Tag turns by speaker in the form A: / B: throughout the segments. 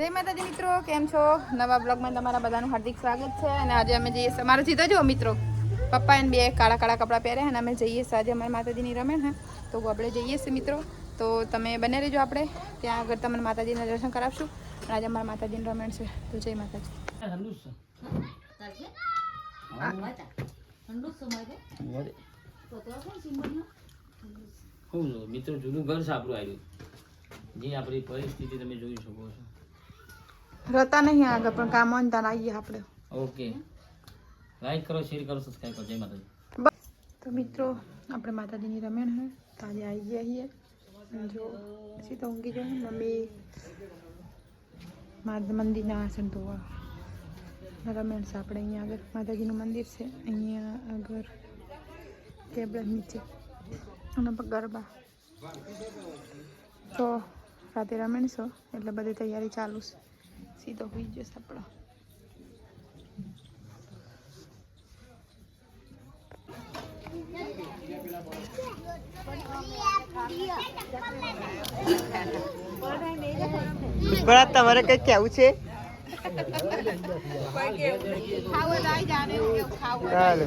A: જય માતાજી મિત્રો કેમ છો? નવા બ્લોગમાં તમારા બધાનું હાર્દિક સ્વાગત છે અને આજે અમે જઈએ છીએ અમારો સીધો જો મિત્રો. પપ્પા એને બે કાળા કાળા કપડાં પહેરે અને અમે જઈએ છીએ આજે અમારી માતાજીની રમેણ હે તો આપણે જઈએ છીએ મિત્રો. તો તમે બને રહેજો આપણે. ત્યાં આગળ તમને માતાજીના દર્શન કરાવશું. અને આજે અમારા માતાજીની રમેણ છે. તો જય માતાજી.
B: મિત્રો જૂનું ઘર છે આપણું આવ્યું જે આપણી પરિસ્થિતિ તમે જોઈ શકો છો.
A: રહેતા નહીં આગળ પણ કામ હોય ત્યાં આવીએ આપણે.
B: ઓકે. લાઈક કરો શેર કરો સબસ્ક્રાઈબ કરો. જય માતાજી.
A: તો મિત્રો આપણે માતાજીની રમેણ હે તો આજે આવી ગયા છીએ જો પછી તો ઊંઘી જાય મમ્મી મા- મંદિરના આસન ધોવા. રમેણ છે આપણે અહીંયા આગળ. માતાજીનું મંદિર છે અહીંયા આગળ. ટેબલ નીચે. અને ગરબા. તો રાતે રમેણ છો એટલે બધી તૈયારી ચાલુ છે. સીધો હોઈ જશે આપણો
C: ઘણા તમારે કઈ કેવું છે ચાલો.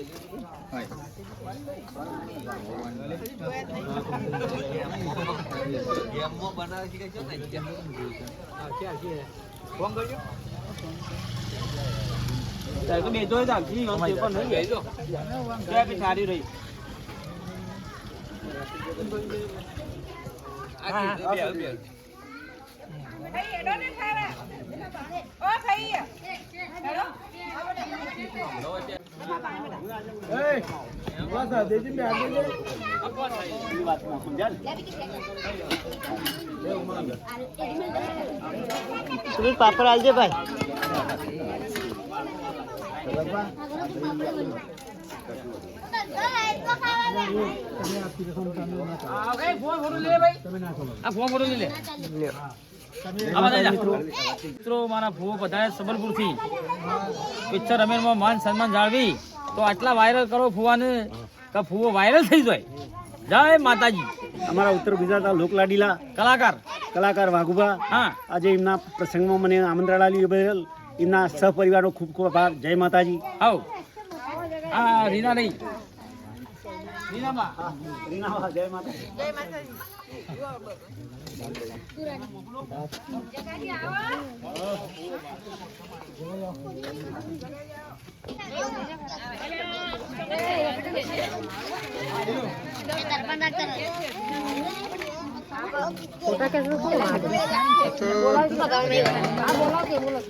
B: જતા તા હાલો
C: સમય ભાગ
B: તું આવ્યો તો ગાત લઈ જતા એ હા વાત અરે સારમ રમતા તા જીરો ભાઈ હું છે
C: નીચે ઊભો થઈ ગયો તો પાપડ વેચવા સુમિત પાપડ આલજે ભાઈ
B: આ ફોન ફોટો લે
C: લ્યો.
B: આ બધા જા. મિત્રો. મારા ફૂવો પધાર્યા સંબલપુરથી પિક્ચર અમે માન સન્માન જાળવી. તો આટલા વાયરલ કરો ફૂવાને કે ફૂવો વાયરલ થઈ જાય. જય માતાજી.
D: અમારા ઉત્તર ગુજરાતના લોકલાડીલા
B: કલાકાર.
D: કલાકાર વાઘુભા
B: હા.
D: આજે એમના પ્રસંગમાં મને આમંત્રણ આપ્યું બદલ એમના સહપરિવારનો ખૂબ ખૂબ આભાર. જય માતાજી.
B: આવ. આ રીના નહીં. રીનાબા
D: જય માતાજી.
E: छोटा कैसे बोला उसका गाँव में हाँ बोला के बोलो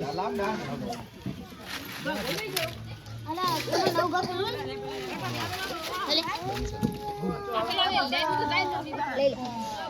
E: ले ले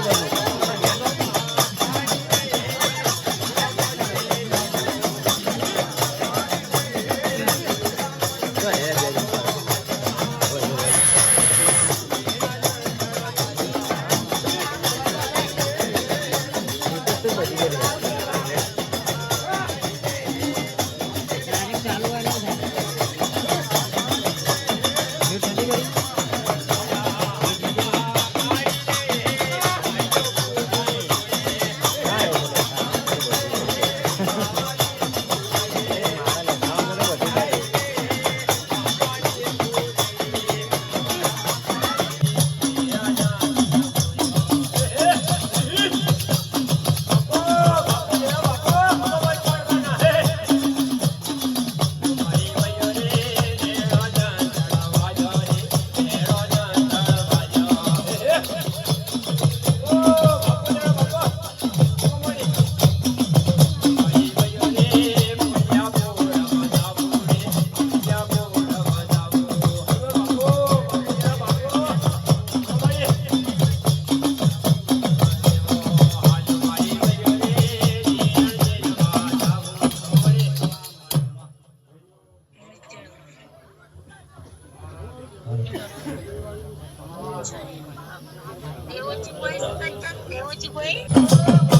E: with you, Wade?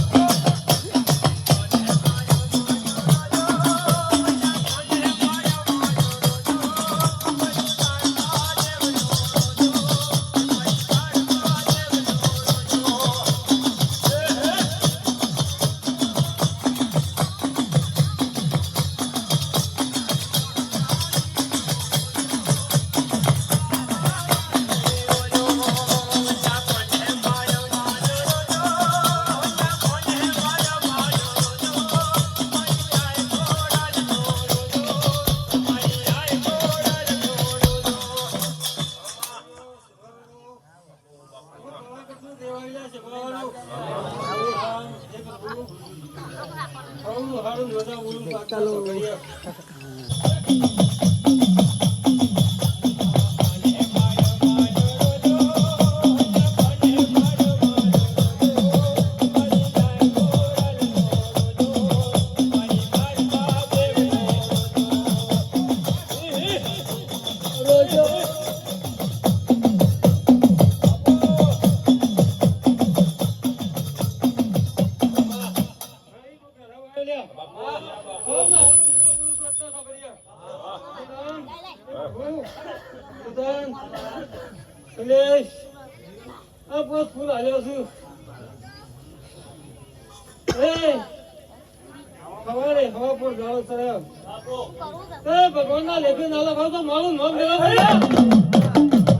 E: ભગવાન. ના લેખે નાલા ભાવ તો મારું નામ લેવા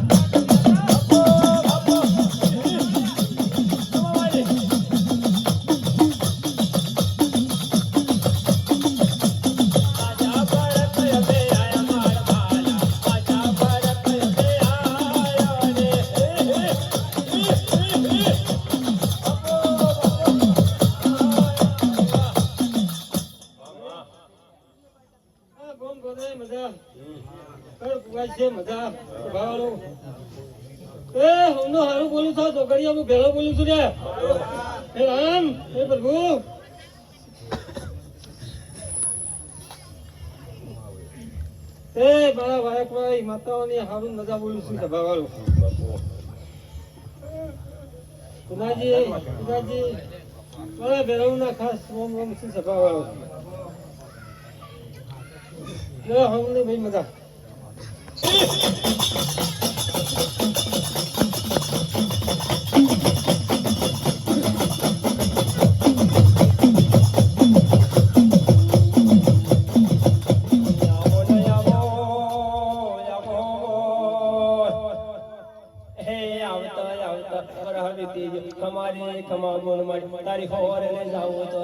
E: એ હમનો હારું બોલું છું છોકરીઓ હું ભેળો બોલું છું રે હે રામ હે પ્રભુ એ મારા વાયકભાઈ માતાઓની હારું મજા બોલું છું સભાવાળો પુનાજી પુનાજી મારા ભેરવના ખાસ રોમ રોમ છું સભાવાળો હમને ભાઈ, મજા.
F: તારી ખબર લે જાઉં તો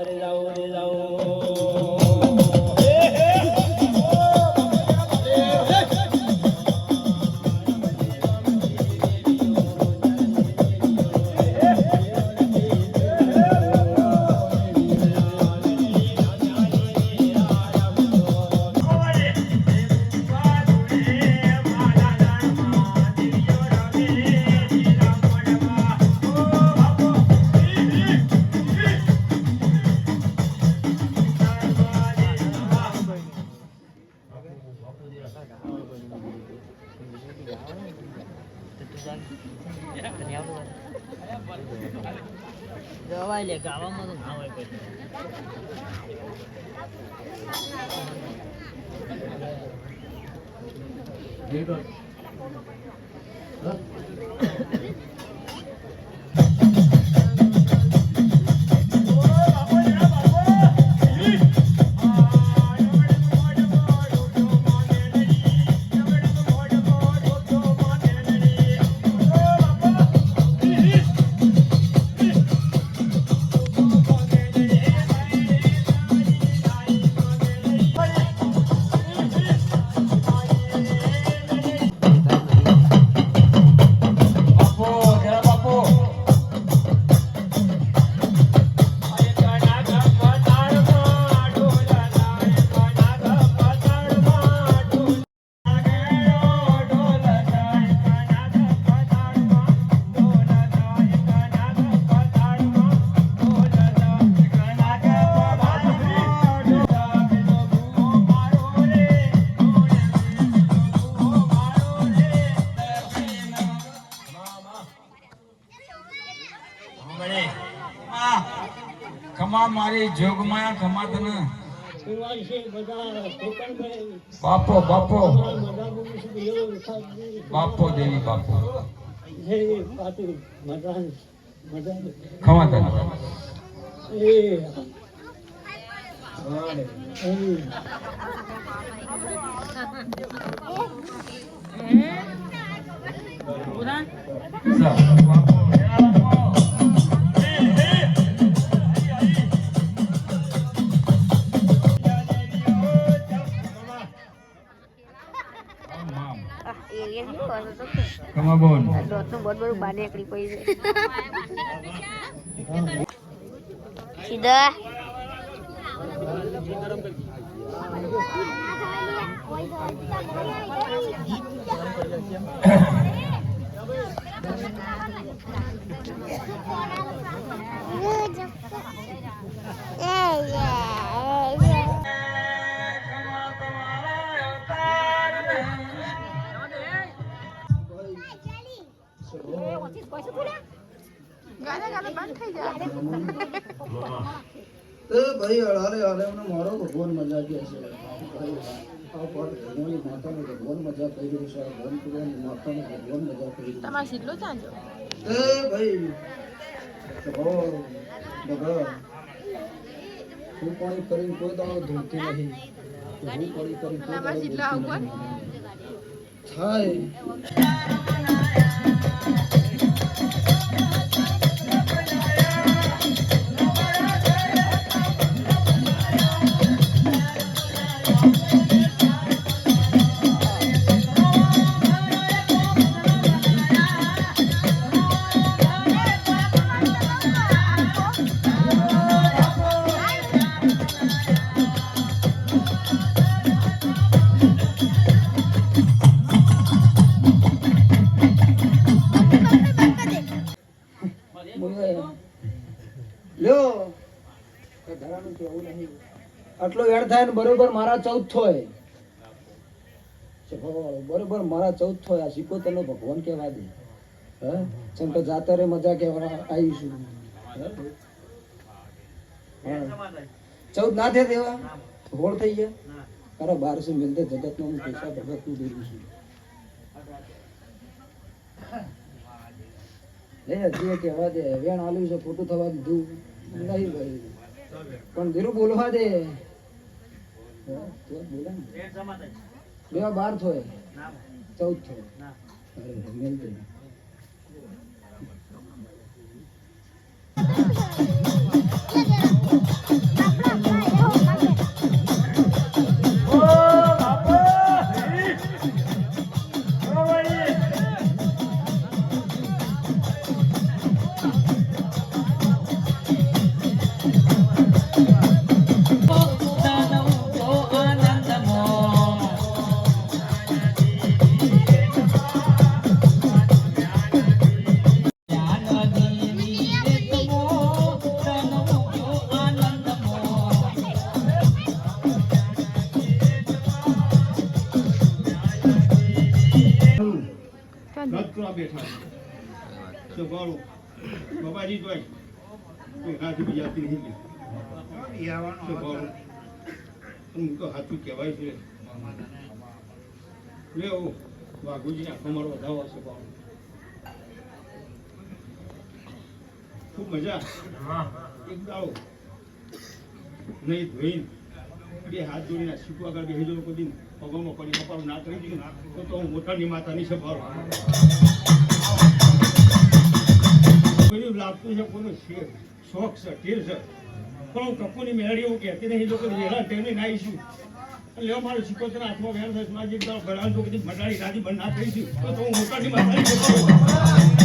C: જવાય લે ગાવામાં તો ના હોય કોઈ.
G: ખમા મારી જોગમાયા ખમા તને
E: સુરવાઈ છે બધા ઠોકર ભાઈ
G: બાપો બાપો. બાપો દેવી બાપો.
E: ખમાતા પાતું
C: સીધા.
H: મને મારો ભગવાન મજા કે છે માતાનો ભગવાન મજા કરી રહ્યું છે. ભગવાન ભગવાન માતાનો ભગવાન મજા કરી રહ્યું
A: તમારે સીટલો ચાંજો
H: એ ભાઈ બગા હું પાણી કરીને કોઈ દાડો ધોતી નહીં. હું પાણી કરીને કોઈ દાડો
A: સીટલા ઉપર
H: થાય. વેળ થાય ને બરોબર મારા ચૌદ થોય બરોબર મારા ચૌદ થોય આ સિકોતર નો ભગવાન કહેવા દે. હે? કે જાતરે મજા કહેવા આવીશું. ચૌદ ના થયા દેવા હોળ થઈ ગયા? અરે બારસો મિલતે જગત નો પૈસા ભગતનું દેવું છું. લે હજી કહેવા દે, વેણ આલ્યું છે, ખોટું થવા દીધું. નહીં ભાઈ. પણ ધીરું બોલવા દે. બે બાર થોય. ચૌદ થોય. અરે મિલતે
I: રાજપુરા બેઠા તો ગાળો બાબાજી કોઈ હાથ બીજાતી નહીં હું તો સાચું કહેવાય છે. લેવો વાઘુજી આખો મારો વધાવો છે ગાળો ખૂબ મજા. એક દાળો નહીં ધોઈને બે હાથ જોડીને શીખવા આગળ બેસી જવું કદી પગમાં પડી કપાળું ના કરી દીધું તો હું મોટાની માતાની સભારો બધું લાગતું છે, કોનો છે શોખ છે, ઠીર છે. પણ હું કપૂરની મેળવી એવું કહેતી નહીં લોકો વેળા ટેને ના આવીશું. લેવા મારો સિકોતર હાથમાં વેણ થશે દાડો ઘણા તો કદી મટાડી રાજી બંધ ના કરીશું તો તો હું મોટાની માતાની સભારો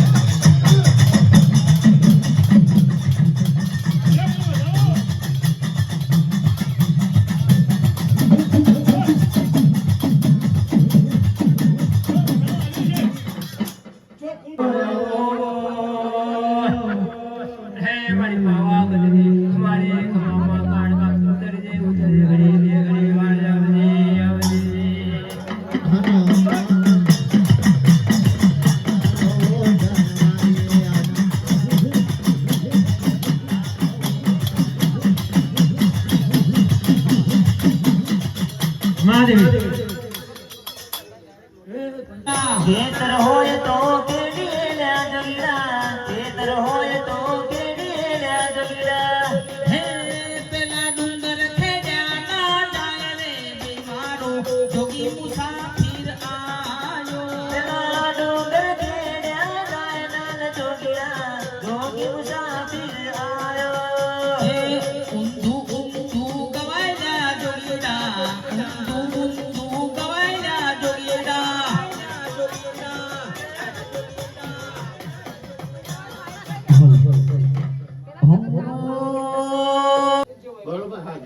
J: la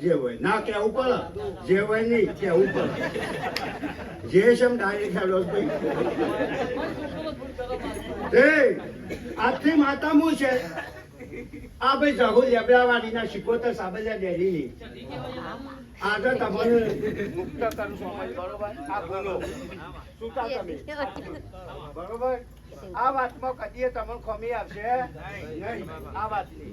J: જે હોય, ના કેવું પડે જે હોય નહીં કેવું ઉપર. જે શમ ડાયરેક્ટ હેડો ભાઈ. એ માતા માતામું છે? આ ભાઈ જહુ લેબડાવાડીના શિકોતર સાબલિયા ડેરીની આગળ તમારું મુક્ત કરું બરોબર? આ બોલો સુતા કા તમે બરોબર આ વાતમાં કદીએ તમને ખમી આવશે? નહીં. આ વાતની.